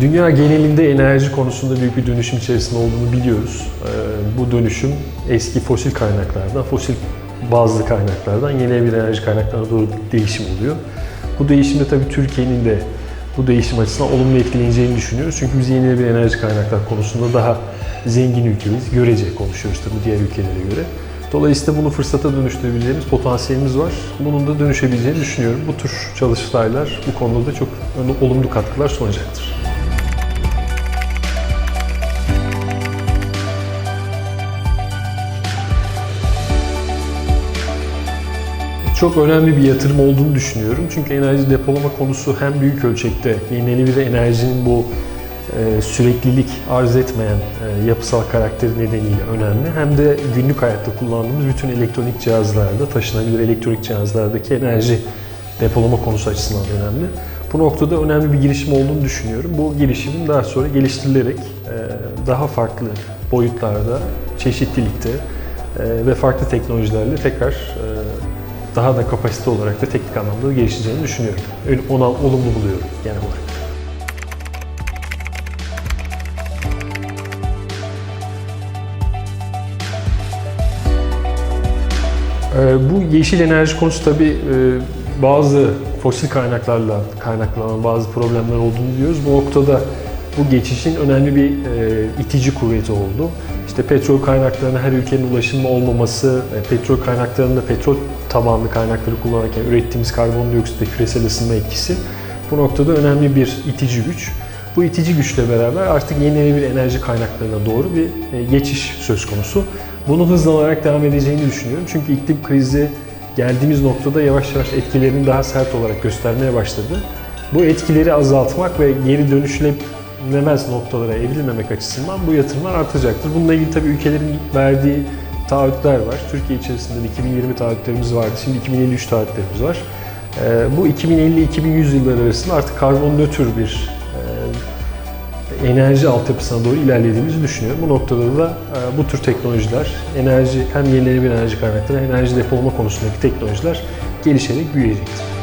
Dünya genelinde enerji konusunda büyük bir dönüşüm içerisinde olduğunu biliyoruz. Ee, Bu dönüşüm eski fosil kaynaklardan, fosil bazlı kaynaklardan yenilenebilir enerji kaynaklarına doğru bir değişim oluyor. Bu değişimde tabii Türkiye'nin de bu değişim açısından olumlu etkileneceğini düşünüyoruz. Çünkü biz yenilenebilir enerji kaynaklar konusunda daha zengin ülkeyiz. Görece konuşuyoruz tabii diğer ülkelere göre. Dolayısıyla bunu fırsata dönüştürebileceğimiz potansiyelimiz var. Bunun da dönüşebileceğini düşünüyorum. Bu tür çalıştaylar bu konuda da çok olumlu katkılar sunacaktır. Çok önemli bir yatırım olduğunu düşünüyorum. Çünkü enerji depolama konusu hem büyük ölçekte yenilenebilir enerjinin bu e, süreklilik arz etmeyen e, yapısal karakteri nedeniyle önemli. Hem de günlük hayatta kullandığımız bütün elektronik cihazlarda, taşınabilir elektronik cihazlardaki enerji depolama konusu açısından önemli. Bu noktada önemli bir girişim olduğunu düşünüyorum. Bu girişimin daha sonra geliştirilerek e, daha farklı boyutlarda, çeşitlilikte e, ve farklı teknolojilerle tekrar e, daha da kapasite olarak ve teknik anlamda da gelişeceğini düşünüyorum. Öyle- Ona olumlu buluyorum genel olarak. Ee, Bu yeşil enerji konusu tabii e, bazı fosil kaynaklarla kaynaklanan bazı problemler olduğunu biliyoruz. Bu noktada bu geçişin önemli bir e, itici kuvveti oldu. İşte petrol kaynaklarına her ülkenin ulaşımı olmaması, e, petrol kaynaklarında petrol tabanlı kaynakları kullanırken ürettiğimiz karbondioksit ve küresel ısınma etkisi bu noktada önemli bir itici güç. Bu itici güçle beraber artık yenilenebilir enerji kaynaklarına doğru bir e, geçiş söz konusu. Bunu hızlanarak devam edeceğini düşünüyorum. Çünkü iklim krizi geldiğimiz noktada yavaş yavaş etkilerini daha sert olarak göstermeye başladı. Bu etkileri azaltmak ve geri dönüşülemez noktalara evrilmemek açısından bu yatırımlar artacaktır. Bununla ilgili tabii ülkelerin verdiği taahhütler var. Türkiye içerisinde de 2020 taahhütlerimiz vardı. Şimdi 2053 taahhütlerimiz var. Ee, Bu 2050-2100 yılları arasında artık karbon nötr bir e, enerji altyapısına doğru ilerlediğimizi düşünüyorum. Bu noktada da e, bu tür teknolojiler, enerji hem yenilenebilir enerji kaynakları, enerji depolama konusundaki teknolojiler gelişerek büyüyecektir.